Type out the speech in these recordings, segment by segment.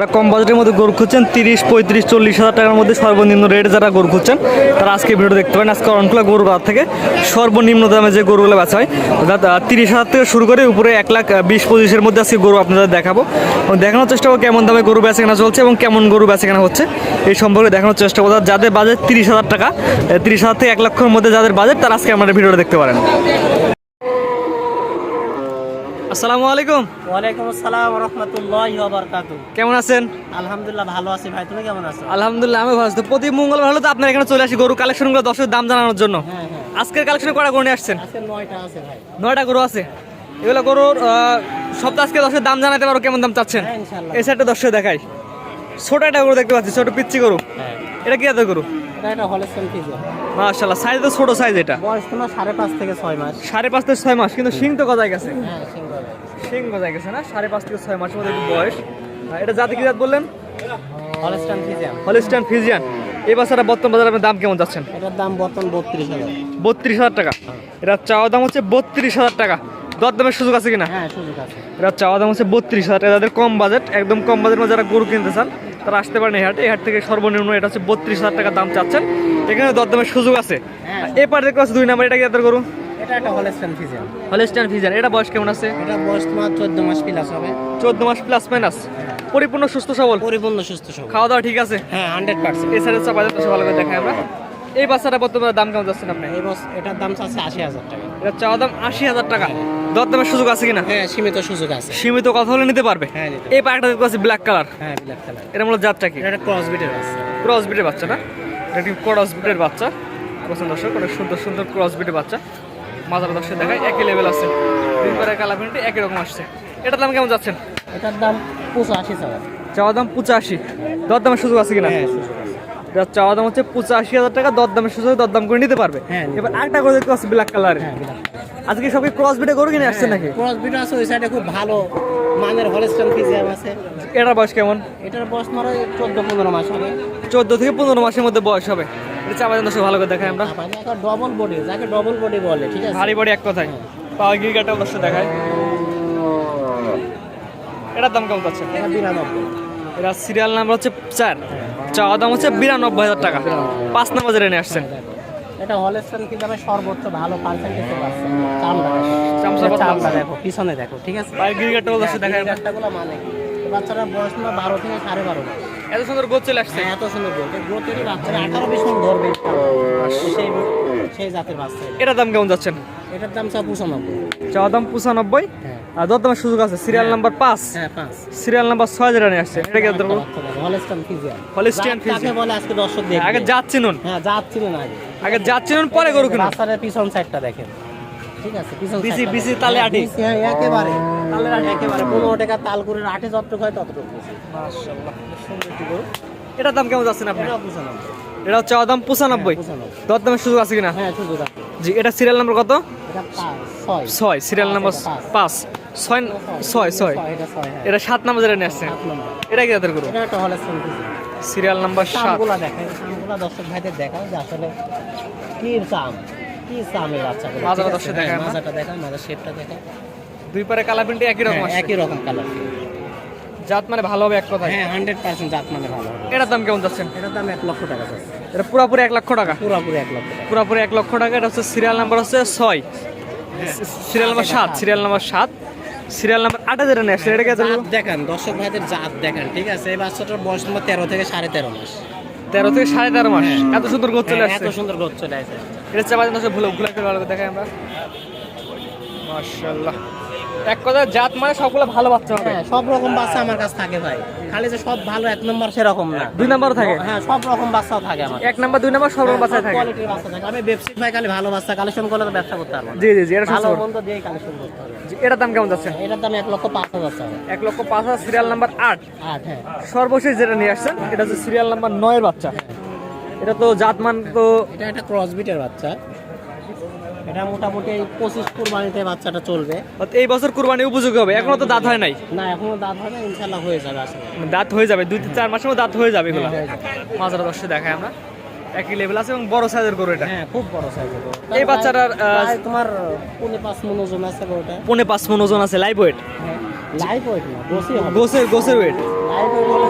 যারা কম বাজেটের মধ্যে গরু খুঁজছেন, তিরিশ, পঁয়ত্রিশ, চল্লিশ হাজার টাকার মধ্যে সর্বনিম্ন রেট যারা গরু খুঁজছেন, তারা আজকে ভিডিও দেখতে পারেন। আজকে অনকুলা গরু বাজার থেকে সর্বনিম্ন দামে যে গরুগুলো বেচা হয়, অর্থাৎ তিরিশ হাজার থেকে শুরু করে উপরে এক লাখ বিশ, পঁচিশের মধ্যে আজকে গরু আপনাদের দেখাবো। এবং দেখানোর চেষ্টা করব কেমন দামে গরু বেচা কেনা চলছে এবং কেমন গরু বেচা কেনা হচ্ছে। এই সম্পর্কে দেখানোর চেষ্টা করব। যাদের বাজেট তিরিশ হাজার টাকা তিরিশ হাজার থেকে এক লক্ষের মধ্যে যাদের বাজেট তারা আজকে আমাদের ভিডিওটা দেখতে পারেন। আসসালামু আলাইকুম। ওয়ালাইকুম আসসালাম রহমতুল্লাহ বারকাত কেমন আছেন? আলহামদুলিল্লাহ ভালো আছি ভাই তুমি কেমন আছো? আলহামদুলিল্লাহ আমি ভালো আছি। প্রতি মঙ্গলবার হলো তো আপনার এখানে চলে আসি গরু কালেকশনগুলো দশের দাম জানানোর জন্য। হ্যাঁ হ্যাঁ। আজকের কালেকশনে কটা গরু নিয়ে আসছেন? আজকে নয়টা আছে ভাই। নয়টা গরু আছে। এগুলো গরুর সপ্তাহ আজকে দশের দাম জানাতে পারো কেমন দাম চাচ্ছেন? হ্যাঁ এই সাইডটা দশে দেখাই। ছোট একটা গরু দেখতে পাচ্ছি ছোট পিচ্ছি গরু। হ্যাঁ। এটা কি এত গরু? এটা সাইজ তো ছোট সাইজ এটা। বয়স তোমার সাড়ে পাঁচ থেকে ছয় মাস। সাড়ে পাঁচ থেকে ছয় মাস কিন্তু শিং তো গজায় গেছে। হ্যাঁ। শিং গজায় গেছে। না? সাড়ে পাঁচ থেকে ছয় মাসের মধ্যে একটু বয়স। এটা জাতি কি জাত বললেন? হলেস্টন ফিজিয়াম হলিস্টান ফিজিয়ান এই বাচ্চাটা বর্তমান বাজারে আপনার দাম কেমন যাচ্ছেন? এটার দাম বর্তমান বত্রিশ হাজার। বত্রিশ হাজার টাকা। এটা চাওয়া দাম হচ্ছে বত্রিশ হাজার টাকা। দর দামের সুযোগ আছে কিনা? হ্যাঁ সুযোগ আছে। এটা চাওয়া দাম হচ্ছে বত্রিশ হাজার টাকা। যাদের কম বাজেট একদম কম বাজেট মধ্যে যারা গরু কিনতে চান তারা আসতে পারেন এই হাট। এই হাট থেকে সর্বনিম্ন এটা হচ্ছে বত্রিশ হাজার টাকা দাম চাচ্ছেন। এখানে দরদামের সুযোগ আছে। হ্যাঁ। এপার দেখতে পাচ্ছি দুই নাম্বার এটা কি করুন? এটা একটা বয়স কেমন আছে? এটা বয়স তোমার মাস প্লাস হবে। চোদ্দ মাস প্লাস মাইনাস পরিপূর্ণ সুস্থ সবল। পরিপূর্ণ সুস্থ সবল। খাওয়া দাওয়া ঠিক আছে? হ্যাঁ ভালো করে দেখাই আমরা। এই বাচ্চাটা বর্তমানে দাম কেমন যাচ্ছেন আপনি? এই বস এটার দাম চাচ্ছে আশি হাজার টাকা। এটা চাওয়া দাম আশি হাজার টাকা। দর দামের সুযোগ আছে কিনা? হ্যাঁ সীমিত সুযোগ আছে। সীমিত কথা হলে নিতে পারবে? হ্যাঁ এই পাকটা দেখতে পাচ্ছি ব্ল্যাক কালার হ্যাঁ ব্ল্যাক কালার এটা মূলত জাতটা কি? এটা ক্রস বিটের আছে ক্রস বিটের বাচ্চা না? এটা একটি ক্রস বিটের বাচ্চা? পছন্দ দর্শক অনেক সুন্দর সুন্দর ক্রস বিটের বাচ্চা। মাজার দর্শক দেখায় একই লেভেল আছে। তিন পারে কালা প্রিন্টে একই রকম আসছে। এটার দাম কেমন যাচ্ছেন এটার দাম পঁচাশি টাকা চাওয়া দাম পঁচাশি। দর দামের সুযোগ আছে কিনা? হ্যাঁ সুযোগ আছে। এটার চাওয়া দাম হচ্ছে পঁচাশি হাজার টাকা দর দামের সুযোগ দর দাম করে নিতে পারবে। হ্যাঁ, এবার আরেকটা করে দেখতে পাচ্ছি ব্ল্যাক কালার হ্যাঁ আজকে সবই ক্রস বিটে গরু কিনে আসছে নাকি? ক্রস বিট আছে ওই সাইডে খুব ভালো মানের হলস্টন ফিজিয়াম আছে। এটার বয়স কেমন? এটার বয়স মারা চোদ্দ পনেরো মাস হবে। চোদ্দ থেকে পনেরো মাসের মধ্যে বয়স হবে। এটা চাপা দাম ভালো করে দেখায় আমরা। ডবল বডি যাকে ডবল বডি বলে ঠিক আছে? ভারী বড়ি এক কথায়। পাওয়ার গিরিকাটা অবশ্যই দেখায়। এটার দাম কেমন এটা বিরানব্বই। এরা সিরিয়াল নাম্বার হচ্ছে চার। চাওয়া দাম হচ্ছে বিরানব্বই হাজার টাকা। পাঁচ নাম্বার যেটা আসছেন এটা হলেস্টন কি দামে সর্বোচ্চ ভালো পার্সেন্টেজ পাচ্ছে। চামড়া। চামড়া চামড়া দেখো পিছনে দেখো ঠিক আছে? ভাই গিরিগাটা বলছ দেখা গিরিগাটাগুলো মানে বাচ্চারা বয়স না 12 থেকে 12.5 এত সুন্দর গোল চলে আসছে। হ্যাঁ, এত সুন্দর গোল গোল তৈরি বাচ্চারা 18 20 মিনিট ধরবে সেই সেই জাতের বাচ্চা। এটার দাম কেমন যাচ্ছেন? এটার দাম চা 95 চা দাম 95 দরদামের সুযোগ আছে সিরিয়াল হ্যাঁ। নাম্বার পাঁচ। হ্যাঁ, সিরিয়াল নাম্বার ছয় যেটা আসছে। এটা কি হ্যাঁ, বলে আজকে দর্শক আগে যাচ্ছি নুন হ্যাঁ নুন আগে। আগে নুন পরে করুক না রাস্তার পিছন সাইডটা দেখেন। ঠিক আছে পিছন বিসি বিসি তালে আটি। একেবারে। তালে আটি একেবারে। 15 টাকা তাল করে আটে যতটুকু হয় ততটুকু। মাশাআল্লাহ এটা দাম কেমন যাচ্ছে আপনি এটা হচ্ছে দাম পঁচানব্বই। দর সুযোগ আছে কিনা? হ্যাঁ সুযোগ আছে। জি এটা সিরিয়াল নাম্বার কত? ছয়। সিরিয়াল নাম্বার পাঁচ। ছয় ছয় ছয়। এটা হ্যাঁ সাত নাম্বার জেনে নিয়ে আসছে। এটা কি তাদের গরু? সিরিয়াল নাম্বার সাত। দেখায় দর্শক ভাইদের দেখায় যে আসলে কি চাম কি চামের বাচ্চাগুলো। মাজাটা দর্শক হ্যাঁ, দেখায় মাজাটা দেখায় মাজার শেপটা দেখায়। দুই পারে কালা প্রিন্টে একই রকম হ্যাঁ, একই রকম কালার জাত মানে ভালো হবে এক কথায়। হ্যাঁ হান্ড্রেড পার্সেন্ট জাত মানে ভালো হবে। এটার দাম কেমন যাচ্ছেন? এটার দাম এক লক্ষ টাকা আছে এটা পুরাপুরি এক লক্ষ টাকা? পুরোপুরি এক লক্ষ টাকা। পুরাপুরি এক লক্ষ টাকা এটা হচ্ছে সিরিয়াল নাম্বার হচ্ছে ছয়। সিরিয়াল নাম্বার সাত সিরিয়াল নাম্বার সাত। সিরিয়াল নাম্বার আটে নিয়ে আসছে এটা কি দেখেন দর্শক ভাইদের জাত দেখেন ঠিক আছে? এই বাচ্চাটার বয়স তোমার তেরো থেকে সাড়ে তেরো মাস। তেরো থেকে সাড়ে তেরো মাস? এত সুন্দর গোছ চলে হ্যাঁ, আসছে। এত সুন্দর গোছ চলে আসে এটা চাপা দিন ভুলে ভুলে করে দেখাই আমরা। মাশাআল্লাহ। এক কথায় জাত মানে সবগুলো ভালো বাচ্চা হবে। হ্যাঁ সব রকম বাচ্চা আমার কাছে থাকে ভাই। খালি যে সব ভালো এক নম্বর সেরকম না। দুই নাম্বার থাকে? হ্যাঁ সব রকম বাচ্চাও থাকে আমার এক নাম্বার দুই নাম্বার সব রকম বাচ্চায় থাকে। কোয়ালিটির বাচ্চা থাকে। আমি ব্যবসায়িক ভাই খালি ভালো বাচ্চা কালেকশন করলে তো ব্যবসা করতে পারব জি জি জি এটা ভালো মন্দ দিয়ে কালেকশন করতে জি, এটার দাম কেমন যাচ্ছে? এটার দাম এক লক্ষ পাঁচ হাজার টাকা। এক লক্ষ পাঁচ হাজার সিরিয়াল নাম্বার আট। আট হ্যাঁ। সর্বশেষ যেটা নিয়ে আসছেন এটা হচ্ছে সিরিয়াল নাম্বার নয়ের বাচ্চা। এটা তো জাতমান তো এটা একটা ক্রস বিটের বাচ্চা। এটা মোটামুটি পঁচিশ কুরবানিতে বাচ্চাটা চলবে। এই বছর কুরবানি উপযোগী হবে। এখনও তো দাঁত হয় নাই? না এখনও দাঁত হবে ইনশাল্লাহ হয়ে যাবে আসলে। দাঁত হয়ে যাবে। দুই চার মাসের মধ্যে দাঁত হয়ে যাবে এগুলো। হয়ে। মাজারা দশে দেখায় আমরা। একই লেভেল আছে এবং বড় সাইজের গরু এটা। হ্যাঁ খুব বড় সাইজের এই বাচ্চাটার, তোমার পৌনে পাঁচ মন ওজন আছে গরুটা পনে পাঁচ মন ওজন আছে লাইভ ওয়েট লাইভ ওয়েট না গোসের গোসের ওয়েট লাইভ ওয়েট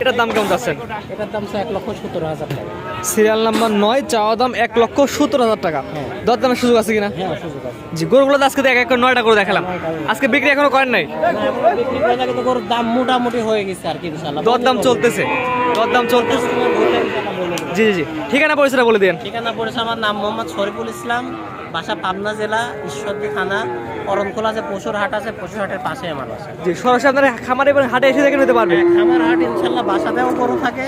এটার দাম কেমন যাচ্ছেন এটার দাম এক লক্ষ সত্তর হাজার টাকা। সিরিয়াল নাম্বার নয় চাওয়া দাম এক লক্ষ সত্তর হাজার টাকা। হ্যাঁ। দর দামের সুযোগ আছে কিনা? হ্যাঁ আছে। জি গরুগুলো আজকে এক এক নয়টা করে দেখালাম। আজকে বিক্রি এখনও করেন নাই? গরুর দাম মোটামুটি হয়ে গেছে আর কি ইনশাল্লাহ দর দাম চলতেছে। দর দাম চলতেছে। জি জি জি। ঠিকানা পরিচয়টা বলে দিন ঠিকানা পড়েছে আমার নাম মোহাম্মদ শরীফুল ইসলাম বাসা পাবনা জেলা ঈশ্বরদী থানা করমখোলা যে পশুর হাট আছে পশুর হাটের পাশে আমার বাসা। জি সরাসরি আপনার খামারে হাটে এসে দেখে নিতে পারবে আমার হাট ইনশাল্লাহ বাসাতেও গরু থাকে।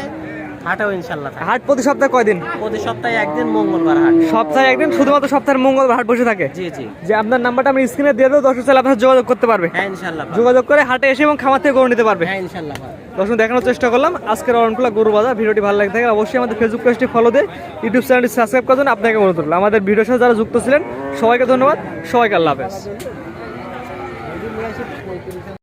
হাটেও ইনশাল্লাহ হাট প্রতি সপ্তাহে কয়দিন? প্রতি সপ্তাহে একদিন মঙ্গলবার হাট। সপ্তাহে একদিন শুধুমাত্র সপ্তাহের মঙ্গলবার হাট বসে থাকে? জি জি। যে আপনার নাম্বারটা আমি স্ক্রিনে দিয়ে দেবো দর্শক চাইলে আপনার যোগাযোগ করতে পারবে। হ্যাঁ ইনশাল্লাহ যোগাযোগ করে হাটে এসে এবং খামার থেকে গরু নিতে পারবে। হ্যাঁ ইনশাল্লাহ দর্শক দেখানোর চেষ্টা করলাম। আজকের অরণকুলা গরু বাজার ভিডিওটি ভালো লাগে থাকে অবশ্যই আমাদের ফেসবুক পেজটি ফলো দিয়ে ইউটিউব চ্যানেলটি সাবস্ক্রাইব করার জন্য আপনাকে অনুরোধ করলাম। আমাদের ভিডিওর সাথে যারা যুক্ত ছিলেন সবাইকে ধন্যবাদ। সবাইকে আল্লাহ হাফেজ।